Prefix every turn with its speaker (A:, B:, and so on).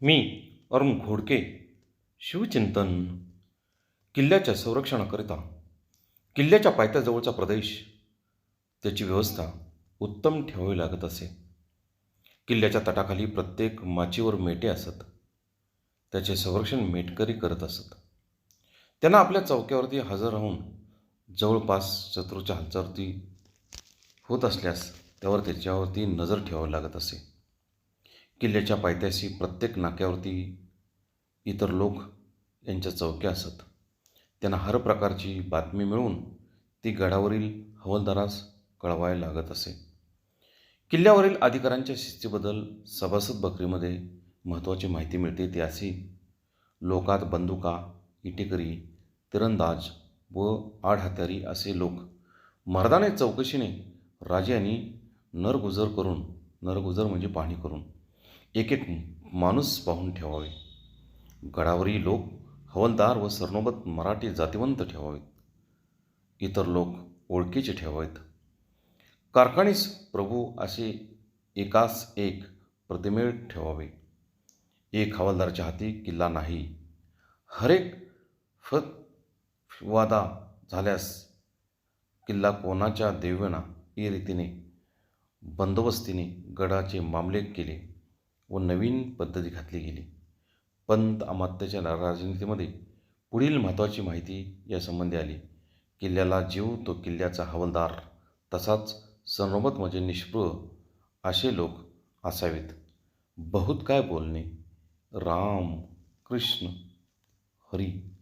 A: मी अरुण घोडके शिवचिंतन किल्ल्याच्या संरक्षणाकरिता किल्ल्याच्या पायथ्याजवळचा प्रदेश. त्याची व्यवस्था उत्तम ठेवावी लागत असे. किल्ल्याच्या तटाखाली प्रत्येक माचीवर मेटे असत. त्याचे संरक्षण मेटकरी करत असत. त्यांना आपल्या चौक्यावरती हजर राहून जवळपास शत्रूच्या हालचालती होत असल्यास त्यावर त्याच्यावरती नजर ठेवावी लागत असे. किल्ल्याच्या पायथ्याशी प्रत्येक नाक्यावरती इतर लोक यांच्या चौक्या असत. त्यांना हर प्रकारची बातमी मिळवून ती गडावरील हवालदारास कळवायला लागत असे. किल्ल्यावरील अधिकाऱ्यांच्या शिस्तीबद्दल सभासद बकरीमध्ये महत्त्वाची माहिती मिळते ती अशी लोकात बंदुका इटेकरी तिरंदाज व आडहत्यारी असे लोक मर्दाने चौकशीने राजे यांनी नरगुजर करून नरगुजर म्हणजे पाहणी करून एक एक माणूस पाहून ठेवावे. गडावरील लोक हवलदार व सरनोबत मराठी जातिवंत ठेवावेत. इतर लोक ओळखीचे ठेवावेत. कारखानीस प्रभू असे एकास एक प्रतिमेळ ठेवावे. एक हवालदारच्या हाती किल्ला नाही. हरेक फत वादा झाल्यास किल्ला कोणाच्या देवेना या रीतीने बंदोबस्तीने गडाचे मामले केले. व नवीन पद्धती घातली गेली. पंत अमात्याच्या राजनीतीमध्ये पुढील महत्त्वाची माहिती यासंबंधी आली. किल्ल्याला जीव तो किल्ल्याचा हवालदार. तसाच सरनोबत म्हणजे निष्पृह असे लोक असावेत. बहुत काय बोलणे? राम कृष्ण हरी.